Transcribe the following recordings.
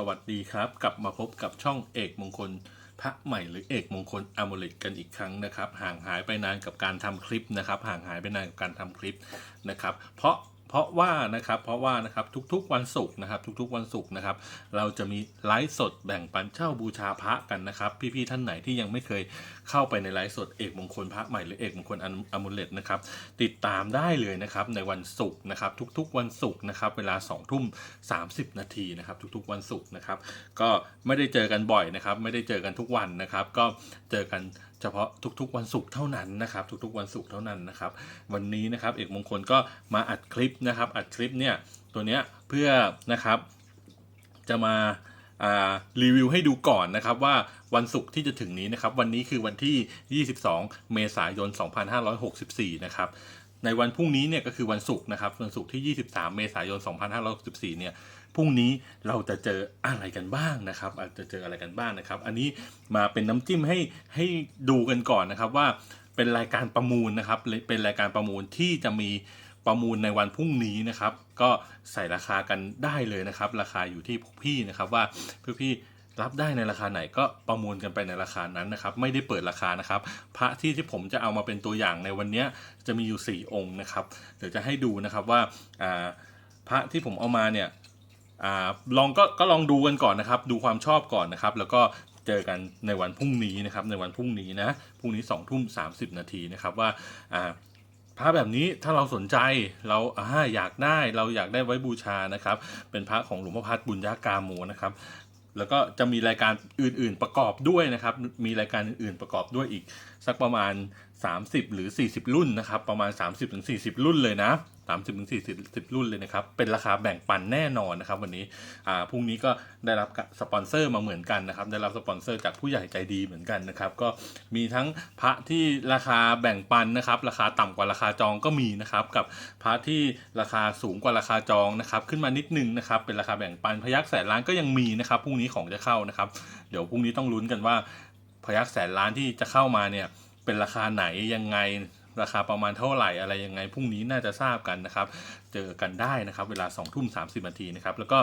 สวัสดีครับ กลับมาพบกับช่องเอกมงคล พระใหม่หรือเอกมงคลอมริตกันอีกครั้งนะครับ ห่างหายไปนานกับการทำคลิปนะครับ ห่างหายไปนานกับการทำคลิปนะครับ เพราะ เพราะว่านะครับเพราะว่านะครับทุกๆวันศุกร์นะครับ ทุกๆวันศุกร์นะครับ เราจะมีไลฟ์สดแบ่งปันเช่าบูชาพระกันนะครับ พี่ๆท่านไหนที่ยังไม่เคยเข้าไปในไลฟ์สดเอกมงคลพระใหม่หรือเอกมงคลอมุเลตนะครับติดตามได้เลยนะครับในวันศุกร์นะครับ ทุกๆวันศุกร์นะครับ เวลา2ทุ่ม30นาทีนะครับ ทุกๆวันศุกร์นะครับ ก็ไม่ได้เจอกันบ่อยนะครับ ไม่ได้เจอกันทุกวันนะครับ ก็เจอกัน เฉพาะทุกๆวันศุกร์เท่านั้นนะครับ ทุกๆวันศุกร์เท่านั้นนะครับ วันนี้นะครับเอกมงคลก็มาอัดคลิปนะครับ อัดคลิปเนี่ยตัวเนี้ยเพื่อนะครับจะมาารีวิวให้ดูก่อนนะครับว่าวันศุกร์ที่จะถึงนี้นะครับ วันนี้คือวันที่ 22 เมษายน 2564 นะครับในวันพรุ่งนี้เนี่ยก็คือวันศุกร์นะครับวันศุกร์ที่ 23 เมษายน 2564 เนี่ย พรุ่งนี้เราจะเจออะไรกันบ้างนะครับอาจจะเจออะไรกันบ้างนะครับ อันนี้มาเป็นน้ำจิ้มให้ให้ดูกันก่อนนะครับว่าเป็นรายการประมูลนะครับเป็นรายการประมูลที่จะมีประมูลในวันพรุ่งนี้นะครับ ก็ใส่ราคากันได้เลยนะครับ ราคาอยู่ที่พวกพี่นะครับว่าพวกพี่รับได้ในราคาไหนก็ประมูลกันไปในราคานั้นนะครับ ไม่ได้เปิดราคานะครับ พระที่ที่ผมจะเอามาเป็นตัวอย่างในวันนี้จะมีอยู่ 4 องค์นะครับ เดี๋ยวจะให้ดูนะครับว่าพระที่ผมเอามาเนี่ย อาลองก็ก็ลองดูกันก่อนนะครับ ดูความชอบก่อนนะครับ แล้วก็เจอกันในวันพรุ่งนี้นะครับ ในวันพรุ่งนี้นะพรุ่งนี้2องทุ่มสานาทีนะครับว่าอ่าพระแบบนี้ถ้าเราสนใจเราอ่าอยากได้เราอยากได้ไว้บูชานะครับ เป็นพระของหลวงพ่อพัดบุญญากาโมนะครับ แล้วก็จะมีรายการอื่นๆประกอบด้วยนะครับ มีรายการอื่นๆประกอบด้วยอีก สักประมาณ 30 หรือ 40 รุ่นนะครับ ประมาณ 30-40ถึง40รุ่นเลยนะ 30ถึง40 10 รุ่นเลยนะครับ เป็นราคาแบ่งปันแน่นอนนะครับวันนี้อ่าพรุ่งนี้ก็ได้รับสปอนเซอร์มาเหมือนกันนะครับ ได้รับสปอนเซอร์จากผู้ใหญ่ใจดีเหมือนกันนะครับ ก็มีทั้งพระที่ราคาแบ่งปันนะครับ ราคาต่ำกว่าราคาจองก็มีนะครับ กับพระที่ราคาสูงกว่าราคาจองนะครับ ขึ้นมานิดนึงนะครับ เป็นราคาแบ่งปันพยักแสนล้านก็ยังมีนะครับพรุ่งนี้ของจะเข้านะครับ เดี๋ยวพรุ่งนี้ต้องลุ้นกันว่าพยักแสนล้านที่จะเข้ามาเนี่ยเป็นราคาไหนยังไง ราคาประมาณเท่าไหร่อะไรยังไงพรุ่งนี้น่าจะทราบกันนะครับ เจอกันได้นะครับ เวลา2องทุ่มสานาทีนะครับ แล้วก็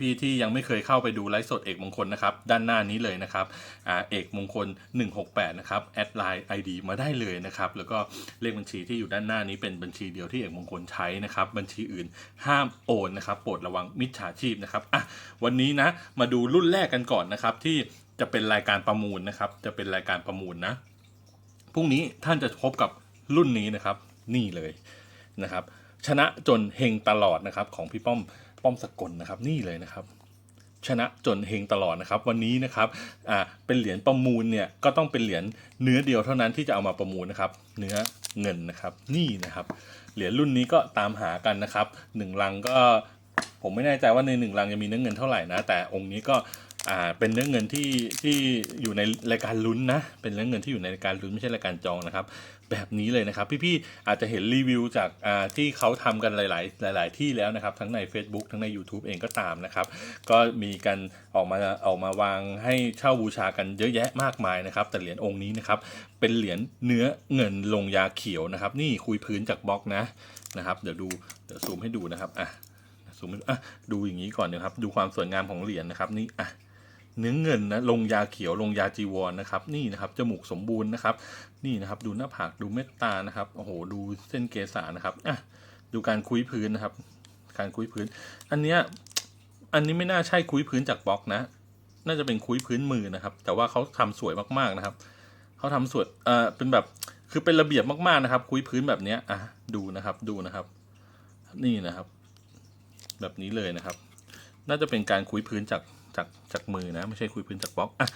พี่ๆที่ยังไม่เคยเข้าไปดูไลฟ์สดเอกมงคลนะครับ ด้านหน้านี้เลยนะครับอเอกมงคล 168 นะครับ แอดไลน์ ID มาได้เลยนะครับ แล้วก็เลขบัญชีที่อยู่ด้านหน้านี้เป็นบัญชีเดียวที่เอกมงคลใช้นะครับ บัญชีอื่นห้ามโอนนะครับ โปรดระวังมิจฉาชีพนะครับอะวันนี้นะ มาดูรุ่นแรกกันก่อนนะครับที่จะเป็นรายการประมูลนะครับ จะเป็นรายการประมูลนะพรุ่งนี้ท่านจะพบกับ รุ่นนี้นะครับนี่เลยนะครับ ชนะจนเฮงตลอดนะครับของพี่ป้อมป้อมสกลนะครับนี่เลยนะครับชนะจนเฮงตลอดนะครับ วันนี้นะครับอ่าเป็นเหรียญประมูลเนี่ยก็ต้องเป็นเหรียญเนื้อเดียวเท่านั้นที่จะเอามาประมูลนะครับ เนื้อเงินนะครับ นี่นะครับเหรียญรุ่นนี้ก็ตามหากันนะครับหนึ่งลังก็ผมไม่แน่ใจว่าในหนึ่งลังจะมีเนื้อเงินเท่าไหร่นะ แต่องค์นี้ก็อ่าเป็นเนื้อเงินที่ที่อยู่ในรายการลุ้นนะ เป็นเนื้อเงินที่อยู่ในรายการลุ้นไม่ใช่รายการจองนะครับ แบบนี้เลยนะครับ พี่ๆอาจจะเห็นรีวิวจากที่เขาทำกันหลายๆ หลาย ๆ ที่แล้วนะครับ ทั้งใน Facebook ทั้งใน YouTube เองก็ตามนะครับ ก็มีกันออกมาออกมาวางให้เช่าบูชากันเยอะแยะมากมายนะครับ แต่เหรียญองค์นี้นะครับเป็นเหรียญเนื้อเงินลงยาเขียวนะครับ นี่คุยพื้นจากบล็อกนะนะครับ เดี๋ยวดูเดี๋ยวซูมให้ดูนะครับอะซูมให้ดูอะดูอย่างนี้ก่อนนะครับ ดูความสวยงามของเหรียญนะครับนี่อะ เนื้อเงินนะลงยาเขียวลงยาจีวรนะครับ นี่นะครับจมูกสมบูรณ์นะครับ นี่นะครับ ดูหน้าผากดูเม็ดตานะครับโอ้โหดูเส้นเกษานะครับอะดูการคุยพื้นนะครับ การคุยพื้น อันเนี้ยอันนี้ไม่น่าใช่คุยพื้นจากบล็อกนะ น่าจะเป็นคุยพื้นมือนะครับ แต่ว่าเขาทำสวยมากๆนะครับเขาทำสวยเอ่อเป็นแบบคือเป็นระเบียบมากๆนะครับ คุยพื้นแบบเนี้ยอะดูนะครับดูนะครับ นี่นะครับ แบบนี้เลยนะครับ น่าจะเป็นการคุยพื้นจาก จากจากมือนะไม่ใช่คุยพื้นจากบล็อกอะ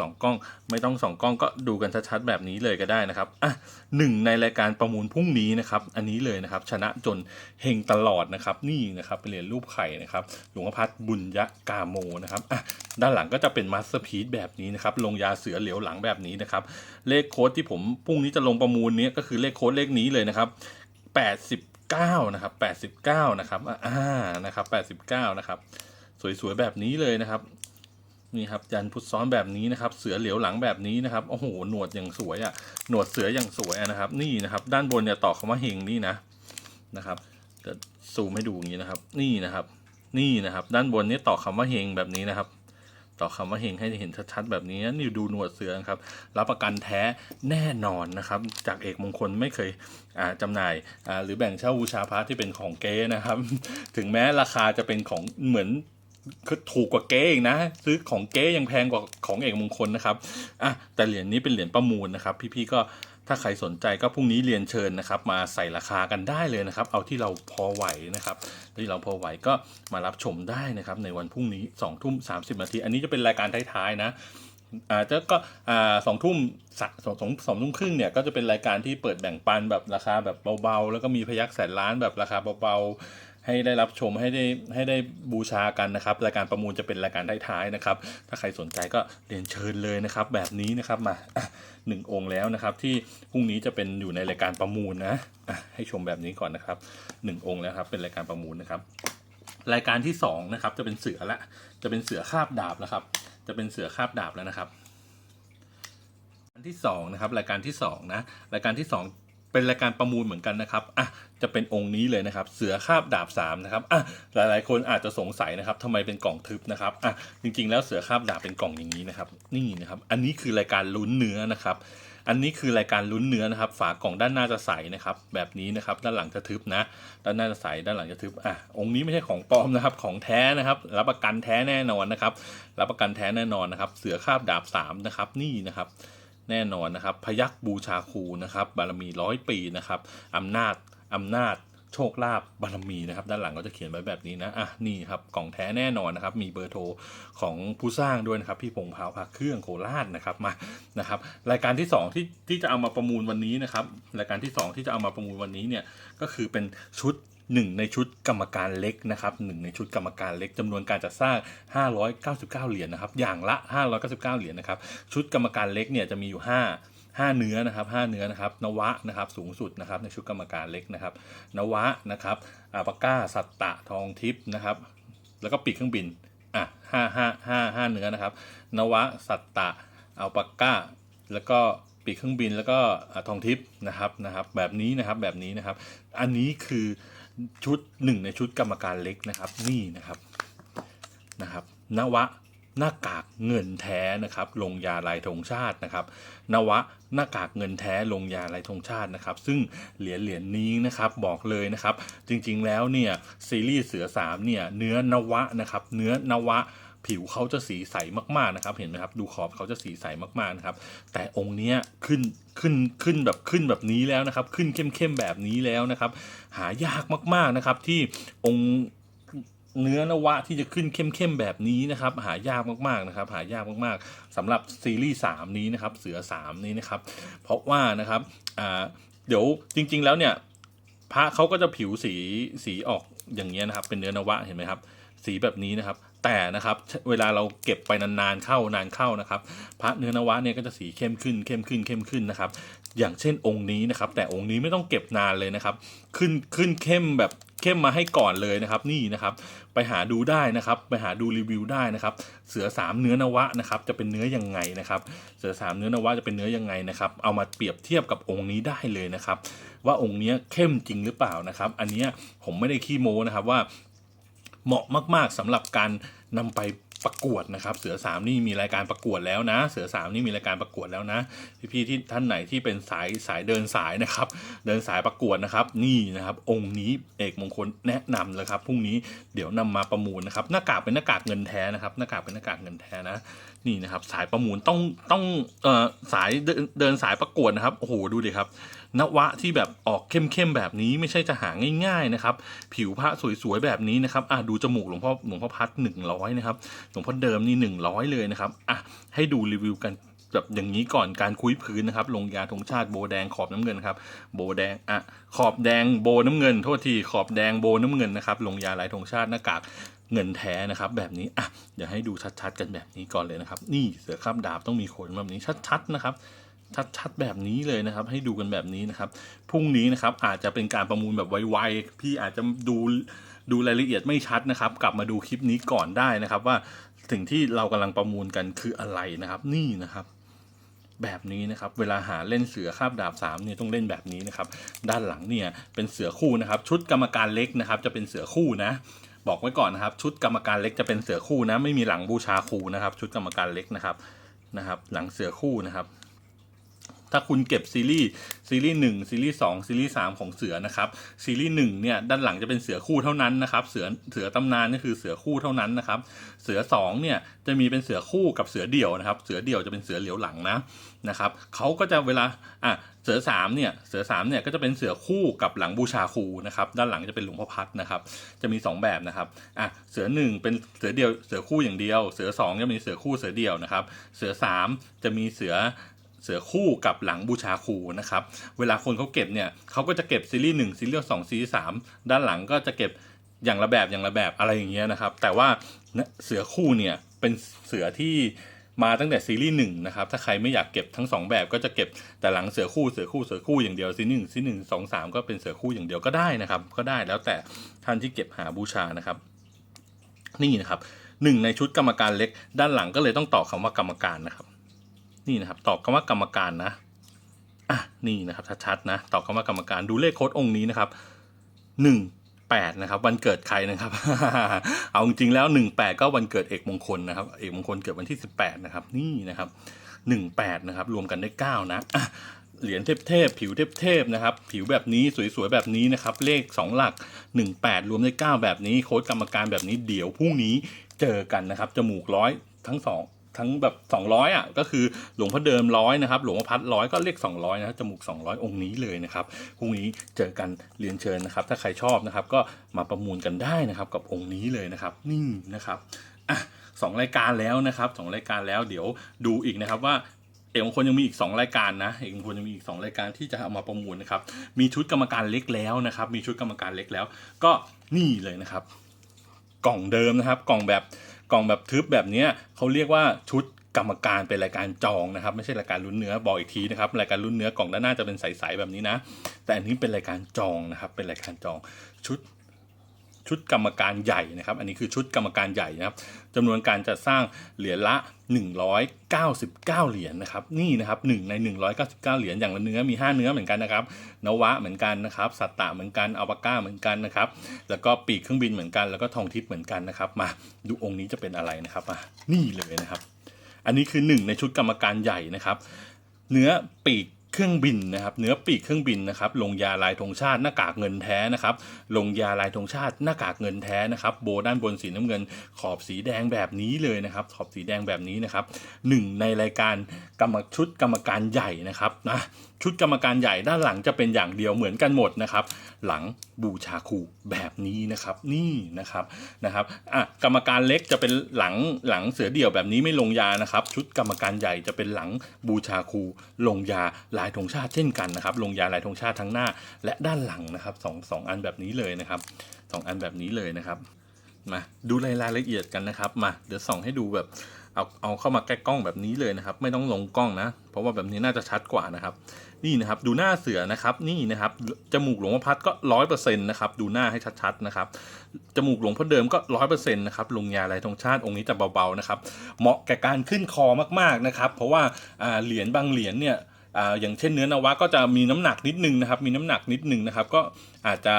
สองกล้องไม่ต้องสองกล้องก็ดูกันชัดๆแบบนี้เลยก็ได้นะครับอะหนึ่งในรายการประมูลพรุ่งนี้นะครับ อันนี้เลยนะครับ ชนะจนเฮงตลอดนะครับ นี่นะครับเป็นเหรียญรูปไข่นะครับ หลวงพ่อพัดบุญยะกาโมนะครับอะด้านหลังก็จะเป็นมาสเตอร์พีซแบบนี้นะครับ ลงยาเสือเหลียวหลังแบบนี้นะครับ เลขโค้ดที่ผมพรุ่งนี้จะลงประมูลเนี้ยก็คือเลขโค้ดเลขนี้เลยนะครับ89นะครับ89นะครับอ่านะครับ89นะครับ สวยๆแบบนี้เลยนะครับนี่ครับยันพุทซ้อนแบบนี้นะครับ เสือเหลียวหลังแบบนี้นะครับโอ้โหหนวดอย่างสวยอะ่ะหนวดเสืออย่างสวยะนะครับ นี่นะครับ ด้านบนเนี่ยต่อคำว่าเฮงนี่นะนะครับจะซูมให้ดูอย่างนี้นะครับ นี่นะครับ นี่นะครับ ด้านบนนี่ต่อคำว่าเฮงแบบนี้นะครับ ต่อคำว่าเฮงให้เห็นชัดๆแบบนี้นี่ดูหนวดเสือนะครับ รับประกันแท้แน่นอนนะครับ จากเอกมงคลไม่เคยอ่าจำหน่ายหรือแบ่งเช่าบูชาพระที่เป็นของเก๊นะครับ ถึงแม้ราคาจะเป็นของเหมือน คือถูกกว่าเก๊เองนะ ซื้อของเก๊ยังแพงกว่าของเอกมงคลนะครับอะแต่เหรียญนี้เป็นเหรียญประมูลนะครับ พี่ๆก็ถ้าใครสนใจก็พรุ่งนี้เรียนเชิญนะครับ มาใส่ราคากันได้เลยนะครับ เอาที่เราพอไหวนะครับที่เราพอไหวก็มารับชมได้นะครับ ในวันพรุ่งนี้2องทุ่มสานาที อันนี้จะเป็นรายการท้ายๆนะอาจจะก็อ่าสองทุ่มสองสองสองทุ่มครึ่งเนี่ยก็จะเป็นรายการที่เปิดแบ่งปันแบบราคาแบบเบาๆ แล้วก็มีพยักแสนล้านแบบราคาเบาๆ ให้ได้รับชมให้ได้ให้ได้บูชากันนะครับ รายการประมูลจะเป็นรายการท้ายๆนะครับ ถ้าใครสนใจก็เรียนเชิญเลยนะครับ แบบนี้นะครับมาหนึ่งองค์แล้วนะครับ ที่พรุ่งนี้จะเป็นอยู่ในรายการประมูลนะให้ชมแบบนี้ก่อนนะครับหนึ่งองค์แล้วครับ เป็นรายการประมูลนะครับ รายการที่สองนะครับ จะเป็นเสือละจะเป็นเสือคาบดาบแล้วครับ จะเป็นเสือคาบดาบแล้วนะครับที่สองนะครับรายการที่สองนะรายการที่สอง เป็นรายการประมูลเหมือนกันนะครับอะจะเป็นองค์นี้เลยนะครับ เสือคาบดาบสามนะครับอะหลายๆ คนอาจจะสงสัยนะครับทำไมเป็นกล่องทึบนะครับอะจริงๆ แล้วเสือคาบดาบเป็นกล่องอย่างนี้นะครับนี่นะครับ อันนี้คือรายการลุ้นเนื้อนะครับอันนี้คือรายการลุ้นเนื้อนะครับ ฝากล่องด้านหน้าจะใสนะครับ แบบนี้นะครับ ด้านหลังจะทึบนะ ด้านหน้าจะใสด้านหลังจะทึบอะองค์นี้ไม่ใช่ของปลอมนะครับ ของแท้นะครับ รับประกันแท้แน่นอนนะครับ รับประกันแท้แน่นอนนะครับ เสือคาบดาบสามนะครับ นี่นะครับ แน่นอนนะครับ พยักบูชาครูนะครับ บารมีร้อยปีนะครับอำนาจอำนาจโชคลาภบารมีนะครับด้านหลังก็จะเขียนไว้แบบนี้นะอะนี่ครับกล่องแท้แน่นอนนะครับมีเบอร์โทรของผู้สร้างด้วยนะครับพี่พงพาวพาเครื่องโคราชนะครับมานะครับรายการที่สองที่ที่จะเอามาประมูลวันนี้นะครับรายการที่สองที่จะเอามาประมูลวันนี้เนี่ยก็คือเป็นชุด หนึ่งในชุดกรรมการเล็กนะครับหนึ่งในชุดกรรมการเล็กจำนวนการจัดสร้าง 599 เหรียญนะครับอย่างละ 599 เหรียญนะครับชุดกรรมการเล็กเนี่ยจะมีอยู่ 5 5 เนื้อนะครับ5เนื้อนะครับนวะนะครับสูงสุดนะครับในชุดกรรมการเล็กนะครับนวะนะครับอาปาก้าสัตตะทองทิพย์นะครับแล้วก็ปีกเครื่องบินอะห้าห้าห้าห้าเนื้อนะครับนวะสัตตะอัลปาก้า แล้วก็ปีกเครื่องบินแล้วก็ทองทิพย์นะครับนะครับแบบนี้นะครับแบบนี้นะครับ อันนี้คือ ชุดหนึ่งในชุดกรรมการเล็กนะครับ นี่นะครับนะครับนวะหน้ากากเงินแท้นะครับ ลงยาลายธงชาตินะครับ นวะหน้ากากเงินแท้ลงยาลายธงชาตินะครับ ซึ่งเหรียญเหรียญนี้นะครับบอกเลยนะครับ จริงๆแล้วเนี่ยซีรีส์เสือสามเนี่ยเนื้อนวะนะครับ เนื้อนวะ ผิวเขาจะสีใสมากๆนะครับ เห็นไหมครับ ดูขอบเขาจะสีใสมากๆนะครับ แต่องค์เนี้ยขึ้นขึ้นขึ้นแบบขึ้นแบบนี้แล้วนะครับ ขึ้นเข้มๆแบบนี้แล้วนะครับ หายากมากๆนะครับ ที่องค์เนื้อนวะที่จะขึ้นเข้มๆแบบนี้นะครับ หายากมากๆนะครับ หายากมากๆสำหรับซีรีส์3นี้นะครับ เสือ 3 นี้นะครับ เพราะว่านะครับอ่าเดี๋ยวจริง ๆ แล้วเนี่ยพระเขาก็จะผิวสีสีออกอย่างเงี้ยนะครับ เป็นเนื้อนวะเห็นไหมครับ สีแบบนี้นะครับ แต่นะครับเวลาเราเก็บไปนานๆเข้านานเข้านะครับ พระเนื้อนวะเนี่ยก็จะสีเข้มขึ้นเข้มขึ้นเข้มขึ้นนะครับ อย่างเช่นองค์นี้นะครับ แต่องค์นี้ไม่ต้องเก็บนานเลยนะครับ ขึ้นขึ้นเข้มแบบเข้มมาให้ก่อนเลยนะครับ นี่นะครับ ไปหาดูได้นะครับ ไปหาดูรีวิวได้นะครับ เสือสามเนื้อนวะนะครับ จะเป็นเนื้อยังไงนะครับ เสือสามเนื้อนวะจะเป็นเนื้อยังไงนะครับ เอามาเปรียบเทียบกับองค์นี้ได้เลยนะครับ ว่าองค์นี้เข้มจริงหรือเปล่านะครับ อันนี้ผมไม่ได้ขี้โม้นะครับว่า เหมาะมากๆสำหรับการนำไปประกวดนะครับ เสือสามนี่มีรายการประกวดแล้วนะ เสือสามนี่มีรายการประกวดแล้วนะพี่ๆที่ท่านไหนที่เป็นสายสายเดินสายนะครับ เดินสายประกวดนะครับ นี่นะครับ องค์นี้เอกมงคลแนะนำเลยครับพรุ่งนี้เดี๋ยวนำมาประมูลนะครับหน้ากากเป็นหน้ากากเงินแท้นะครับหน้ากากเป็นหน้ากากเงินแท้นะนี่นะครับ สายประมูลต้องต้องเอ่อสายเดินเดินสายประกวดนะครับโอ้โหดูดิครับ นวะที่แบบออกเข้มๆแบบนี้ไม่ใช่จะหาง่าย ๆนะครับ ผิวพระสวยๆแบบนี้นะครับอะดูจมูกหลวงพ่อหลวงพ่อพัดหนึ่งร้อยนะครับหลวงพ่อเดิมนี่หนึ่งร้อยเลยนะครับอะให้ดูรีวิวกันแบบอย่างนี้ก่อนการคุยพื้นนะครับ ลงยาธงชาติโบแดงขอบน้ำเงินครับโบแดงอะขอบแดงโบน้ำเงินโทษทีขอบแดงโบน้ำเงินนะครับลงยาลายธงชาติหน้ากากเงินแท้นะครับ แบบนี้อะเดี๋ยวให้ดูชัดๆกันแบบนี้ก่อนเลยนะครับ นี่เสือข้ามดาบต้องมีขนแบบนี้ชัดๆนะครับ ชัดๆแบบนี้เลยนะครับ ให้ดูกันแบบนี้นะครับพรุ่งนี้นะครับอาจจะเป็นการประมูลแบบไวๆพี่อาจจะดูดูรายละเอียดไม่ชัดนะครับ กลับมาดูคลิปนี้ก่อนได้นะครับ ว่าสิ่งที่เรากำลังประมูลกันคืออะไรนะครับ นี่นะครับแบบนี้นะครับ เวลาหาเล่นเสือคาบดาบสามเนี่ยต้องเล่นแบบนี้นะครับ ด้านหลังเนี่ยเป็นเสือคู่นะครับ ชุดกรรมการเล็กนะครับ จะเป็นเสือคู่นะ บอกไว้ก่อนนะครับ ชุดกรรมการเล็กจะเป็นเสือคู่นะ ไม่มีหลังบูชาครูนะครับ ชุดกรรมการเล็กนะครับนะครับ หลังเสือคู่นะครับ ถ้าคุณเก็บซีรีส์ซีรีส์หนึ่งซีรีส์สองซีรีส์สามของเสือนะครับซีรีส์หนึ่งเนี่ยด้านหลังจะเป็นเสือคู่เท่านั้นนะครับเสือเสือตำนานนี่คือเสือคู่เท่านั้นนะครับเสือสองเนี่ยจะมีเป็นเสือคู่กับเสือเดี่ยวนะครับเสือเดี่ยวจะเป็นเสือเหลียวหลังนะนะครับเขาก็จะเวลาอะเสือสามเนี่ยเสือสามเนี่ยก็จะเป็นเสือคู่กับหลังบูชาครูนะครับด้านหลังจะเป็นหลวงพ่อพัดนะครับจะมีสองแบบนะครับอะเสือหนึ่งเป็นเสือเดียวเสือคู่อย่างเดียว เสือสองจะมีเสือคู่เสือเดี่ยวนะครับเสือสามจะมีเสือ เสือคู่กับหลังบูชาครูนะครับ เวลาคนเขาเก็บเนี่ยเขาก็จะเก็บซีรีส์หนึ่งซีรีส์สองซีรีส์สามด้านหลังก็จะเก็บอย่างละแบบอย่างละแบบอะไรอย่างเงี้ยนะครับ แต่ว่าเสือคู่เนี่ยเป็นเสือที่มาตั้งแต่ซีรีส์หนึ่งนะครับ ถ้าใครไม่อยากเก็บทั้งสองแบบก็จะเก็บแต่หลังเสือคู่เสือคู่เสือคู่อย่างเดียวซีรีส์หนึ่งซีรีส์หนึ่งสองสามก็เป็นเสือคู่อย่างเดียวก็ได้นะครับ ก็ได้แล้วแต่ท่านที่เก็บหาบูชานะครับ นี่นะครับหนึ่งในชุดกรรมการเล็กด้านหลังก็เลยต้องต่อคำว่ากรรมการนะครับ นี่นะครับตอบคำว่ากรรมการนะอะนี่นะครับชัดๆนะตอบคำว่ากรรมการดูเลขโค้ดองค์นี้นะครับหนึ่งแปดนะครับวันเกิดใครนะครับ เอาจริงๆแล้วหนึ่งแปดก็วันเกิดเอกมงคลนะครับเอกมงคลเกิดวันที่สิบแปดนะครับนี่นะครับหนึ่งแปดนะครับรวมกันได้เก้านะเหรียญเทพๆผิวเทพๆนะครับ ผิวแบบนี้สวยๆแบบนี้นะครับ เลขสองหลักหนึ่งแปดรวมได้เก้าแบบนี้ โค้ดกรรมการแบบนี้เดี๋ยวพรุ่งนี้เจอกันนะครับ จมูกร้อยทั้งสอง ทั้งแบบ 200อะก็คือหลวงพ่อเดิมร้อยนะครับหลวงพ่อพัดร้อยก็เลข200นะจมูก 200 องค์นี้เลยนะครับพรุ่งนี้เจอกันเรียนเชิญนะครับ ถ้าใครชอบนะครับ ก็มาประมูลกันได้นะครับกับองค์นี้เลยนะครับนี่นะครับอะสองรายการแล้วนะครับสองรายการแล้วเดี๋ยวดูอีกนะครับว่าเอกมงคลยังมีอีก 2 รายการนะเอกมงคลยังมีอีก 2 รายการที่จะเอามาประมูลนะครับ มีชุดกรรมการเล็กแล้วนะครับ มีชุดกรรมการเล็กแล้ว ก็นี่เลยนะครับ กล่องเดิมนะครับ กล่องแบบ กล่องแบบทึบแบบนี้เขาเรียกว่าชุดกรรมการเป็นรายการจองนะครับ ไม่ใช่รายการลุ้นเนื้อบอกอีกทีนะครับรายการลุ้นเนื้อกล่องด้านหน้าจะเป็นใสๆแบบนี้นะ แต่อันนี้เป็นรายการจองนะครับ เป็นรายการจองชุด ชุดกรรมการใหญ่นะครับ อันนี้คือชุดกรรมการใหญ่นะครับจำนวนการจัดสร้างเหรียญละ 199 เหรียญนะครับ นี่นะครับหนึ่งใน 199 เหรียญอย่างละเนื้อมี 5 เนื้อเหมือนกันนะครับ นวะเหมือนกันนะครับ สัตตะเหมือนกันอัลปาก้าเหมือนกันนะครับ แล้วก็ปีกเครื่องบินเหมือนกัน แล้วก็ทองทิพย์เหมือนกันนะครับ มาดูองค์นี้จะเป็นอะไรนะครับมานี่เลยนะครับ อันนี้คือหนึ่งในชุดกรรมการใหญ่นะครับ เนื้อปีก เครื่องบินนะครับเนื้อปีกเครื่องบินนะครับลงยาลายธงชาติหน้ากากเงินแท้นะครับลงยาลายธงชาติหน้ากากเงินแท้นะครับโบด้านบนสีน้ำเงินขอบสีแดงแบบนี้เลยนะครับขอบสีแดงแบบนี้นะครับหนึ่งในรายการกรรมชุดกรรมการใหญ่นะครับนะชุดกรรมการใหญ่ด้านหลังจะเป็นอย่างเดียวเหมือนกันหมดนะครับ หลังบูชาครูแบบนี้นะครับนี่นะครับนะครับอะกรรมการเล็กจะเป็นหลังหลังเสือเดี่ยวแบบนี้ไม่ลงยานะครับ ชุดกรรมการใหญ่จะเป็นหลังบูชาครูลงยาลายธงชาติเช่นกันนะครับ ลงยาลายธงชาติทั้งหน้าและด้านหลังนะครับสองสองอันแบบนี้เลยนะครับสองอันแบบนี้เลยนะครับมาดูรายละเอียดกันนะครับมาเดี๋ยวส่องให้ดูแบบเอาเอาเข้ามาใกล้กล้องแบบนี้เลยนะครับ ไม่ต้องลงกล้องนะ เพราะว่าแบบนี้น่าจะชัดกว่านะครับ นี่นะครับดูหน้าเสือนะครับนี่นะครับจมูกหลวงพ่อพัดก็ร้อยเปอร์เซ็นต์นะครับดูหน้าให้ชัดๆนะครับจมูกหลวงพ่อเดิมก็ร้อยเปอร์เซ็นต์นะครับลงยาลายธงชาติองค์นี้จะเบาๆนะครับเหมาะแก่การขึ้นคอมากๆนะครับ เพราะว่าเหรียญบางเหรียญเนี่ยออย่างเช่นเนื้อนวะก็จะมีน้ำหนักนิดนึงนะครับ มีน้ำหนักนิดนึงนะครับ ก็อาจจะ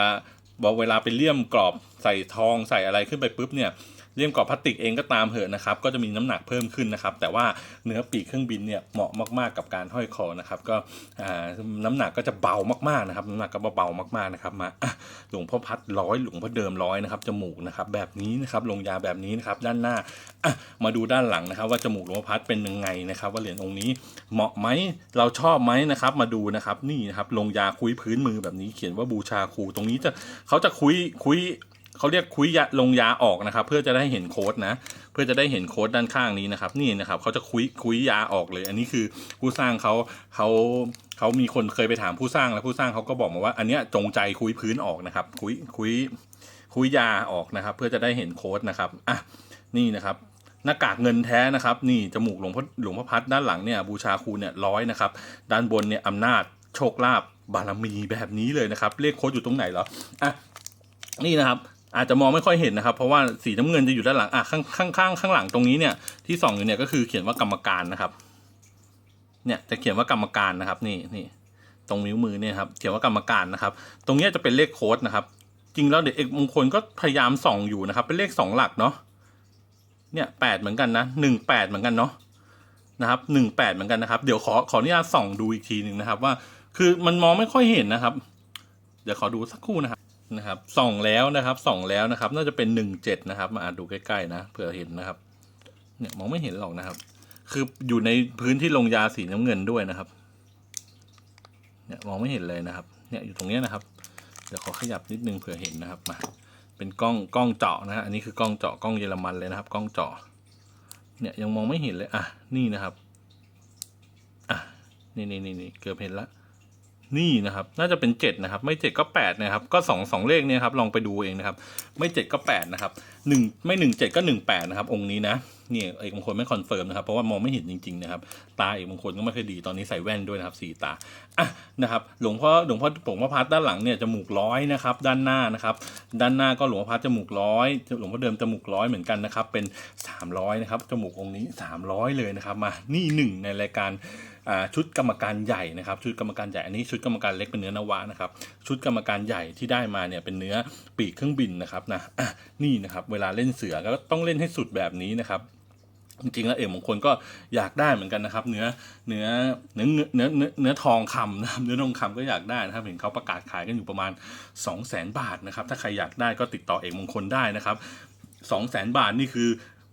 บอกเวลาไปเลี่ยมกรอบใส่ทองใส่อะไรขึ้นไปปุ๊บเนี่ย เลี่ยมกรอบพลาสติกเองก็ตามเหอะนะครับ ก็จะมีน้ำหนักเพิ่มขึ้นนะครับ แต่ว่าเนื้อปีกเครื่องบินเนี่ยเหมาะมากๆกับการห้อยคอนะครับ ก็น้ำหนักก็จะเบามากๆนะครับ น้ำหนักก็เบามากๆนะครับ มาหลวงพ่อพัดร้อยหลวงพ่อเดิมร้อยนะครับจมูกนะครับ แบบนี้นะครับลงยาแบบนี้นะครับ ด้านหน้ามาดูด้านหลังนะครับ ว่าจมูกหลวงพ่อพัดเป็นยังไงนะครับ ว่าเหรียญองค์นี้เหมาะไหมเราชอบไหมนะครับ มาดูนะครับนี่นะครับลงยาคุยพื้นมือแบบนี้เขียนว่าบูชาครูตรงนี้จะเขาจะคุยคุย เขาเรียกคุยยาลงยาออกนะครับ เพื่อจะได้เห็นโค้ดนะ เพื่อจะได้เห็นโค้ดด้านข้างนี้นะครับ นี่นะครับเขาจะคุยคุยยาออกเลย อันนี้คือผู้สร้างเขาเขาเขามีคนเคยไปถามผู้สร้างแล้วผู้สร้างเขาก็บอกมาว่า อันเนี้ยจงใจคุยพื้นออกนะครับ คุยคุยคุยยาออกนะครับ เพื่อจะได้เห็นโค้ดนะครับอะนี่นะครับหน้ากากเงินแท้นะครับ นี่จมูกหลวงพ่อหลวงพ่อพัดด้านหลังเนี่ยบูชาครูเนี่ยร้อยนะครับ ด้านบนเนี่ยอำนาจโชคลาภบารมีแบบนี้เลยนะครับเลขโค้ดอยู่ตรงไหนเหรออะนี่นะครับ อาจจะมองไม่ค่อยเห็นนะครับ เพราะว่าสีน้ำเงินจะอยู่ด้านหลังอะข้างข้างข้างข้างหลังตรงนี้เนี่ยที่ส่องอยู่เนี่ยก็คือเขียนว่ากรรมการนะครับ เนี่ยจะเขียนว่ากรรมการนะครับนี่นี่ตรงนิ้วมือเนี่ยครับเขียนว่ากรรมการนะครับ ตรงนี้จะเป็นเลขโค้ดนะครับ จริงแล้วเดี๋ยวเอกมงคลก็พยายามส่องอยู่นะครับ เป็นเลขสองหลักเนาะเนี่ยแปดเหมือนกันนะหนึ่งแปดเหมือนกันเนาะนะครับหนึ่งแปดเหมือนกันนะครับ เดี๋ยวขอขออนุญาตส่องดูอีกทีหนึ่งนะครับ ว่าคือมันมองไม่ค่อยเห็นนะครับ เดี๋ยวขอดูสักครู่นะครับ นะครับส่องแล้วนะครับส่องแล้วนะครับ น่าจะเป็นหนึ่งเจ็ดนะครับ มาอ่านดูใกล้ๆนะเผื่อเห็นนะครับ เนี่ยมองไม่เห็นหรอกนะครับ คืออยู่ในพื้นที่ลงยาสีน้ำเงินด้วยนะครับ เนี่ยมองไม่เห็นเลยนะครับ เนี่ยอยู่ตรงเนี้ยนะครับ เดี๋ยวขอขยับนิดนึงเผื่อเห็นนะครับมาเป็นกล้องกล้องเจาะนะฮะอันนี้คือกล้องเจาะกล้องเยอรมันเลยนะครับ กล้องเจาะเนี่ยยังมองไม่เห็นเลย อะ นี่นะครับ อะ นี่นี่นี่นี่เกือบเห็นละ นี่นะครับ น่าจะเป็นเจ็ดนะครับ ไม่เจ็ดก็แปดนะครับ ก็สองสองเลขเนี่ยครับ ลองไปดูเองนะครับ ไม่เจ็ดก็แปดนะครับหนึ่งไม่หนึ่งเจ็ดก็หนึ่งแปดนะครับ องค์นี้นะ นี่เอกมงคลไม่คอนเฟิร์มนะครับ เพราะว่ามองไม่เห็นจริง ๆ นะครับ ตาเอกมงคลก็ไม่ค่อยดี ตอนนี้ใส่แว่นด้วยนะครับสีตา อะ นะครับ หลวงพ่อ หลวงพ่อหลวงพ่อพัดด้านหลังเนี่ยจมูกร้อยนะครับ ด้านหน้านะครับ ด้านหน้าก็หลวงพ่อพัดจมูกร้อย หลวงพ่อเดิมจมูกร้อยเหมือนกันนะครับ เป็นสามร้อยนะครับ จมูกองค์นี้สามร้อยเลยนะครับ มา นี่หนึ่งในรายการ ชุดกรรมการใหญ่นะครับชุดกรรมการใหญ่อันนี้ชุดกรรมการเล็กเป็นเนื้อนวะนะครับชุดกรรมการใหญ่ที่ได้มาเนี่ยเป็นเนื้อปีกเครื่องบินนะครับนะ,ะนี่นะครับเวลาเล่นเสือก็ต้องเล่นให้สุดแบบนี้นะครับจริงๆแล้วเอกมงคลก็อยากได้เหมือนกันนะครับ เนื้อเนื้อเนื้อเนื้อเนื้อทองคำนะครับเนื้อทองคำก็อยากได้นะครับเห็นเขาประกาศขายกันอยู่ประมาณ 2 0 0 0 0 0 บาทนะครับถ้าใครอยากได้ก็ติดต่อเอกมงคลได้นะครับ 2 0 0 0 0 0 บาทนี่คือ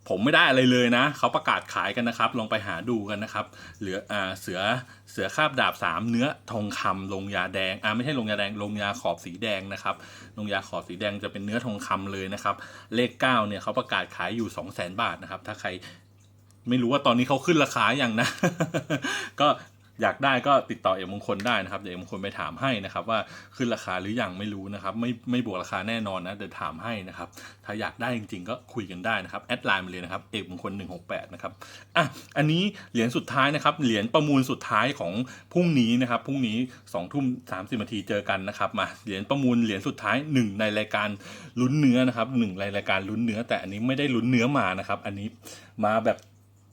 ผมไม่ได้อะไรเลยนะ เขาประกาศขายกันนะครับ ลองไปหาดูกันนะครับ เหลืออ่าเสือเสือคาบดาบสามเนื้อทองคำลงยาแดงอ่าไม่ใช่ลงยาแดงลงยาขอบสีแดงนะครับลงยาขอบสีแดงจะเป็นเนื้อทองคำเลยนะครับ เลขเก้าเนี่ยเขาประกาศขายอยู่ 2 0 0 0 0 0 บาทนะครับ ถ้าใครไม่รู้ว่าตอนนี้เขาขึ้นราคาอย่างนะ ก็ อยากได้ก็ติดต่อเอกมงคลได้นะครับเดี๋ยวเอกมงคลไปถามให้นะครับว่าขึ้นราคาหรือยังไม่รู้นะครับไม่ไม่บวกราคาแน่นอนนะเดี๋ยวถามให้นะครับถ้าอยากได้จริงๆ ก็คุยกันได้นะครับแอดไลน์มาเลยนะครับเอกมงคล168นะครับอะอันนี้เหรียญสุดท้ายนะครับเหรียญประมูลสุดท้ายของพรุ่งนี้นะครับพรุ่งนี้2ทุ่ม30นาทีเจอกันนะครับมาเหรียญประมูลเหรียญสุดท้ายหนึ่งในรายการลุ้นเนื้อนะครับหนึ่งในรายการลุ้นเนื้อ แต่อันนี้ไม่ได้ลุ้นเนื้อมานะครับ อันนี้มาแบบ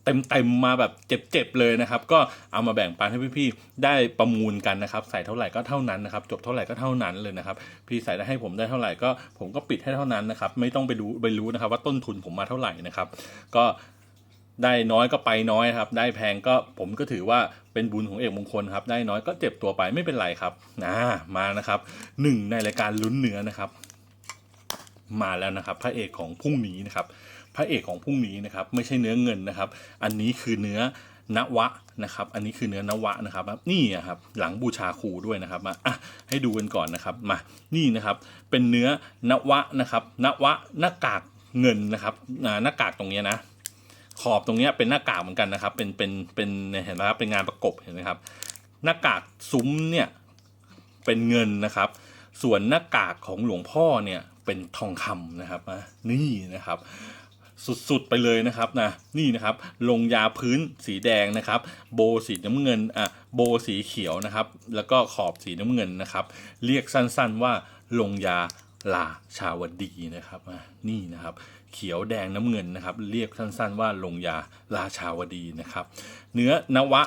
เต็มๆมาแบบเจ็บๆเลยนะครับ ก็เอามาแบ่งปันให้พี่ๆได้ประมูลกันนะครับ ใส่เท่าไหร่ก็เท่านั้นนะครับ จบเท่าไหร่ก็เท่านั้นเลยนะครับ พี่ใส่ได้ให้ผมได้เท่าไหร่ก็ผมก็ปิดให้เท่านั้นนะครับ ไม่ต้องไปดูไปรู้นะครับ ว่าต้นทุนผมมาเท่าไหร่นะครับ ก็ได้น้อยก็ไปน้อยครับ ได้แพงก็ผมก็ถือว่าเป็นบุญของเอกมงคลครับ ได้น้อยก็เจ็บตัวไปไม่เป็นไรครับนะมานะครับหนึ่งในรายการลุ้นเนื้อนะครับ มาแล้วนะครับ พระเอกของพรุ่งนี้นะครับ พระเอกของพรุ่งนี้นะครับไม่ใช่เนื้อเงินนะครับ อันนี้คือเนื้อนวะนะครับ อันนี้คือเนื้อนวะนะครับ นี่ครับหลังบูชาครูด้วยนะครับมาอะให้ดูกันก่อนนะครับมานี่นะครับเป็นเนื้อนวะนะครับนวะหน้ากากเงินนะครับหน้ากากตรงเนี้ยนะ ขอบตรงเนี้ยเป็นหน้ากากเหมือนกันนะครับ เป็นเป็นเป็นเห็นไหมครับเป็นงานประกบเห็นไหมครับ หน้ากากซุ้มเนี่ยเป็นเงินนะครับ ส่วนหน้ากากของหลวงพ่อเนี่ยเป็นทองคำนะครับนี่นะครับ สุดๆไปเลยนะครับนะนี่นะครับลงยาพื้นสีแดงนะครับ โบสีน้ำเงินอะโบสีเขียวนะครับ แล้วก็ขอบสีน้ำเงินนะครับ เรียกสั้นๆว่าลงยาลาชาวดีนะครับนี่นะครับ เขียวแดงน้ำเงินนะครับ เรียกสั้นๆว่าลงยาราชาวดีนะครับ เนื้อนวะ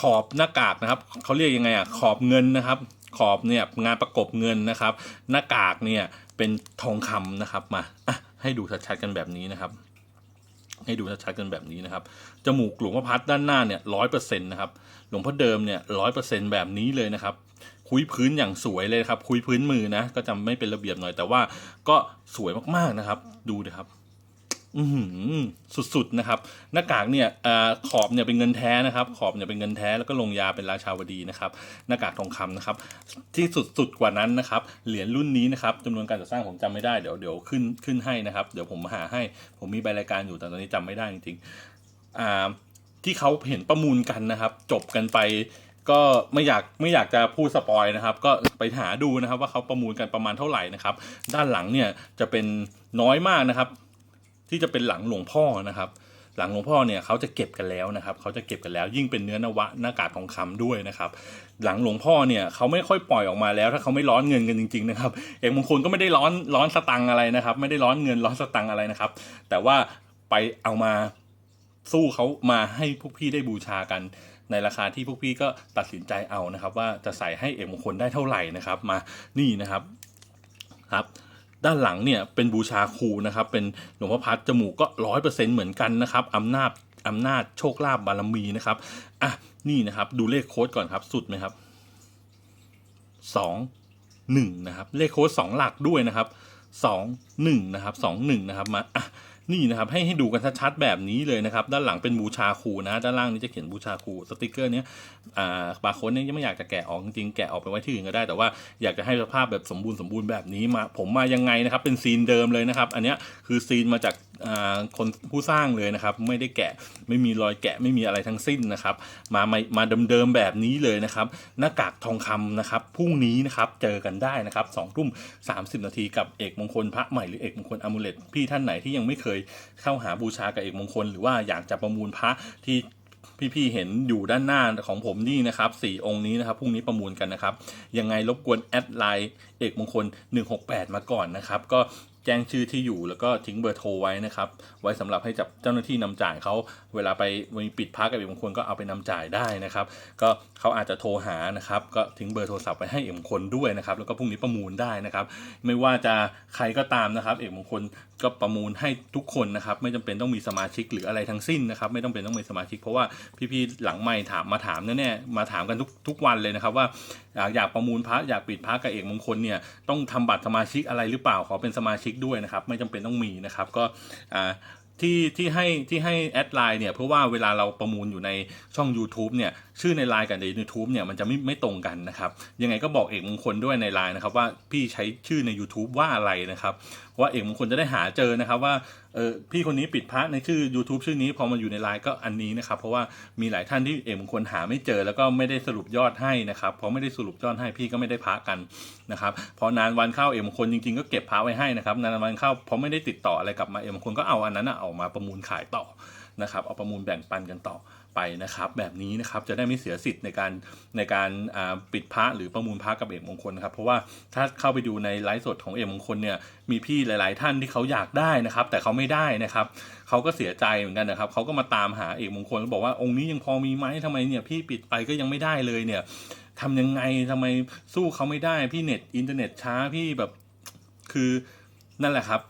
ขอบหน้ากากนะครับเขาเรียกยังไงอะขอบเงินนะครับ ขอบเนี่ยงานประกบเงินนะครับ หน้ากากเนี่ย เป็นทองคำนะครับมาอะให้ดูชัดๆกันแบบนี้นะครับ ให้ดูชัดๆกันแบบนี้นะครับจมูกหลวงพ่อพัดด้านหน้าเนี่ยร้อยเปอร์เซ็นต์นะครับหลวงพ่อเดิมเนี่ยร้อยเปอร์เซ็นต์แบบนี้เลยนะครับ คุยพื้นอย่างสวยเลยครับ คุยพื้นมือนะ ก็จำไม่เป็นระเบียบหน่อยแต่ว่าก็สวยมากๆนะครับ ดูนะครับ สุดๆนะครับ หน้ากากเนี่ยอขอบเนี่ยเป็นเงินแท้นะครับ ขอบเนี่ยเป็นเงินแท้แล้วก็ลงยาเป็นราชาวดีนะครับ หน้ากากทองคำนะครับ ที่สุดๆกว่านั้นนะครับ เหรียญรุ่นนี้นะครับจำนวนการจัดสร้างผมจำไม่ได้เดี๋ยวเดี๋ยวขึ้นขึ้นให้นะครับ เดี๋ยวผมหาให้ ผมมีใบรายการอยู่แต่ตอนนี้จำไม่ได้จริงๆอ่าที่เขาเห็นประมูลกันนะครับ จบกันไปก็ไม่อยากไม่อยากจะพูดสปอยนะครับ ก็ไปหาดูนะครับว่าเขาประมูลกันประมาณเท่าไหร่นะครับ ด้านหลังเนี่ยจะเป็นน้อยมากนะครับ ที่จะเป็นหลังหลวงพ่อนะครับ หลังหลวงพ่อเนี่ยเขาจะเก็บกันแล้วนะครับเขาจะเก็บกันแล้ว ยิ่งเป็นเนื้อนวะหน้ากากทองคำด้วยนะครับ หลังหลวงพ่อเนี่ยเขาไม่ค่อยปล่อยออกมาแล้ว ถ้าเขาไม่ร้อนเงินกันจริงๆนะครับเอกมงคลก็ไม่ได้ร้อนร้อนสตังอะไรนะครับ ไม่ได้ร้อนเงินร้อนสตังอะไรนะครับ แต่ว่าไปเอามาสู้เขามาให้พวกพี่ได้บูชากันในราคาที่พวกพี่ก็ตัดสินใจเอานะครับ ว่าจะใส่ให้เอกมงคลได้เท่าไหร่นะครับ มานี่นะครับครับ ด้านหลังเนี่ยเป็นบูชาครูนะครับ เป็นหลวงพ่อพัดจมูกก็ร้อยเปอร์เซ็นต์เหมือนกันนะครับอำนาจอำนาจโชคลาภบารมีนะครับอะนี่นะครับ ดูเลขโค้ดก่อนครับ สุดไหมครับสองหนึ่งนะครับ เลขโค้ดสองหลักด้วยนะครับสองหนึ่งนะครับสองหนึ่งนะครับมาอะ นี่นะครับให้ให้ดูกันชัดๆแบบนี้เลยนะครับ ด้านหลังเป็นบูชาครูนะ ด้านล่างนี้จะเขียนบูชาครูสติกเกอร์เนี้ยอ่าบาร์โค้ดเนี่ยยังไม่อยากจะแกะออกจริงๆแกะออกไปไว้ที่อื่นก็ได้ แต่ว่าอยากจะให้สภาพแบบสมบูรณ์สมบูรณ์แบบนี้มา ผมมายังไงนะครับ เป็นซีนเดิมเลยนะครับ อันเนี้ยคือซีนมาจาก คนผู้สร้างเลยนะครับ ไม่ได้แกะไม่มีรอยแกะไม่มีอะไรทั้งสิ้นนะครับมามามาเดิมๆแบบนี้เลยนะครับ หน้ากากทองคำนะครับพรุ่งนี้นะครับเจอกันได้นะครับสองทุ่มสามสิบนาทีกับเอกมงคลพระใหม่หรือเอกมงคลอมูเลตพี่ท่านไหนที่ยังไม่เคยเข้าหาบูชากับเอกมงคล หรือว่าอยากจะประมูลพระที่พี่ๆ เห็นอยู่ด้านหน้าของผมนี่นะครับสี่องค์นี้นะครับพรุ่งนี้ประมูลกันนะครับ ยังไงรบกวนแอดไลน์เอกมงคล 168 มาก่อนนะครับ ก็ แจ้งชื่อที่อยู่แล้วก็ทิ้งเบอร์โทรไว้นะครับ ไว้สำหรับให้จับเจ้าหน้าที่นำจ่ายเขาเวลาไปมีปิดพักกับเอกมงคลก็เอาไปนำจ่ายได้นะครับ ก็เขาอาจจะโทรหานะครับ ก็ทิ้งเบอร์โทรศัพท์ไว้ให้เอกมงคลด้วยนะครับ แล้วก็พรุ่งนี้ประมูลได้นะครับ ไม่ว่าจะใครก็ตามนะครับ เอกมงคลก็ประมูลให้ทุกคนนะครับ ไม่จำเป็นต้องมีสมาชิกหรืออะไรทั้งสิ้นนะครับ ไม่ต้องเป็นต้องมีสมาชิก เพราะว่าพี่ๆหลังไม่ถามมาถามแน่ๆมาถามกันทุกทุกวันเลยนะครับว่าอยากอยากประมูลพระอยากปิดพระกับเอกมงคลเนี่ยต้องทำบัตรสมาชิกอะไรหรือเปล่าขอเป็นสมาชิกด้วยนะครับ ไม่จำเป็นต้องมีนะครับ ก็อ่า ที่ที่ให้ที่ให้แอดไลน์เนี่ยเพราะว่าเวลาเราประมูลอยู่ในช่อง YouTube เนี่ยชื่อในไลน์กับใน YouTube เนี่ยมันจะไม่ไม่ตรงกันนะครับ ยังไงก็บอกเอกมงคลด้วยในไลน์นะครับว่าพี่ใช้ชื่อใน YouTube ว่าอะไรนะครับว่าเอกมงคลจะได้หาเจอนะครับว่าเออพี่คนนี้ปิดพระในชื่อ YouTube ชื่อนี้พอมาอยู่ในไลน์ก็อันนี้นะครับ เพราะว่ามีหลายท่านที่เอกมงคนหาไม่เจอ แล้วก็ไม่ได้สรุปยอดให้นะครับพอไม่ได้สรุปยอดให้พี่ก็ไม่ได้พระกันนะครับพอนานวันเข้าเอกมงคนจริงๆก็เก็บพระไว้ให้นะครับนานวันเข้าพอไม่ได้ติดต่ออะไรกลับมาเอกมงคนก็เอาอันนั้นนะเอามาประมูลขายต่อนะครับเอาประมูลแบ่งปันกันต่อ ไปนะครับ แบบนี้นะครับจะได้ไม่เสียสิทธิ์ในการในการปิดพระหรือประมูลพระกับเอกมงคลครับเพราะว่าถ้าเข้าไปดูในไลฟ์สดของเอกมงคลเนี่ยมีพี่หลาย ๆ ท่านที่เขาอยากได้นะครับ แต่เขาไม่ได้นะครับเขาก็เสียใจเหมือนกันนะครับเขาก็มาตามหาเอกมงคลบอกว่าองค์นี้ยังพอมีไหมทำไมเนี่ยพี่ปิดไปก็ยังไม่ได้เลยเนี่ยทำยังไงทำไมสู้เขาไม่ได้พี่เน็ตอินเทอร์เน็ตช้าพี่แบบคือนั่นแหละครับ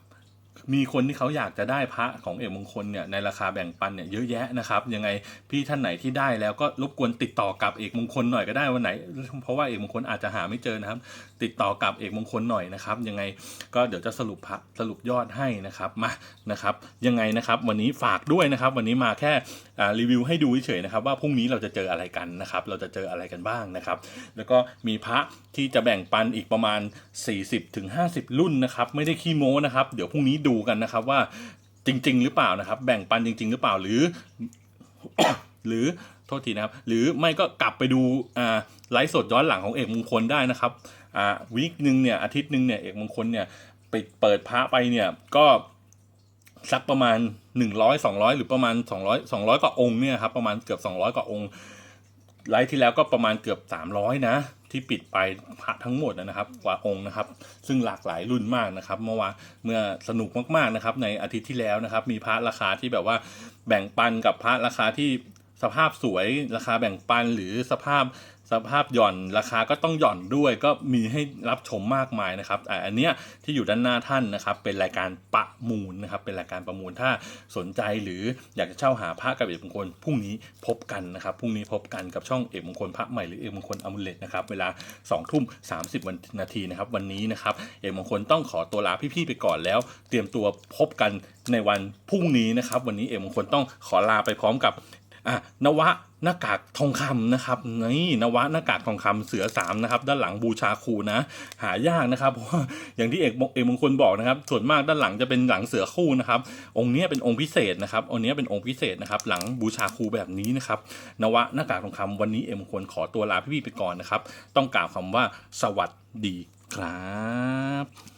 มีคนที่เขาอยากจะได้พระของเอกมงคลเนี่ยในราคาแบ่งปันเนี่ยเยอะแยะนะครับ ยังไงพี่ท่านไหนที่ได้แล้วก็รบกวนติดต่อกับเอกมงคลหน่อยก็ได้วันไหน เพราะว่าเอกมงคลอาจจะหาไม่เจอนะครับ ติดต่อกับเอกมงคลหน่อยนะครับ ยังไงก็เดี๋ยวจะสรุปพระสรุปยอดให้นะครับมานะครับ ยังไงนะครับวันนี้ฝากด้วยนะครับ วันนี้มาแค่รีวิวให้ดูเฉยๆนะครับ ว่าพรุ่งนี้เราจะเจออะไรกันนะครับ เราจะเจออะไรกันบ้างนะครับ แล้วก็มีพระที่จะแบ่งปันอีกประมาณ 40-50 รุ่นนะครับ ไม่ได้ขี้โม้นะครับ เดี๋ยวพรุ่งนี้ดูกันนะครับว่าจริง ๆ หรือเปล่านะครับ แบ่งปันจริง ๆ หรือเปล่าหรือ หรือโทษทีนะครับ หรือไม่ก็กลับไปดูไลฟ์สดย้อนหลังของเอกมงคลได้นะครับอ่าวีคหนึ่งเนี่ยอาทิตย์หนึ่งเนี่ยเอกมงคลเนี่ยไปเปิดพระไปเนี่ยก็สักประมาณ 100 200 หรือประมาณ 200 200กว่าองค์เนี่ยครับประมาณเกือบ 200กว่าองค์ไลฟ์ที่แล้วก็ประมาณเกือบ 300 นะ ที่ปิดไปพระทั้งหมดนะครับกว่าองค์นะครับ ซึ่งหลากหลายรุ่นมากนะครับเมื่อวานเมื่อสนุกมากๆนะครับ ในอาทิตย์ที่แล้วนะครับ มีพระราคาที่แบบว่าแบ่งปันกับพระราคาที่สภาพสวยราคาแบ่งปันหรือสภาพ สภาพหย่อนราคาก็ต้องหย่อนด้วย ก็มีให้รับชมมากมายนะครับอ่าอันเนี้ยที่อยู่ด้านหน้าท่านนะครับ เป็นรายการประมูลนะครับ เป็นรายการประมูลถ้าสนใจหรืออยากจะเช่าหาพระกับเอกมงคลพรุ่งนี้พบกันนะครับพรุ่งนี้พบกันกับช่องเอกมงคลพระใหม่หรือเอกมงคลอมุเลตนะครับเวลา2ทุ่ม30วันนาทีนะครับวันนี้นะครับเอกมงคลต้องขอตัวลาพี่ๆไปก่อนแล้ว เตรียมตัวพบกันในวันพรุ่งนี้นะครับ วันนี้เอกมงคลต้องขอลาไปพร้อมกับอะนวะ หน้ากากทองคำนะครับนี่นวะหน้ากากทองคำเสือสามนะครับด้านหลังบูชาครูนะ หายากนะครับเพราะว่าอย่างที่เอกบอกเอกมงคลบอกนะครับ ส่วนมากด้านหลังจะเป็นหลังเสือคู่นะครับองค์นี้เป็นองค์พิเศษนะครับองค์นี้เป็นองค์พิเศษนะครับ หลังบูชาครูแบบนี้นะครับนวะหน้ากากทองคำวันนี้เอกมงคลขอตัวลาพี่ๆไปก่อนนะครับ ต้องกล่าวคำว่าสวัสดีครับ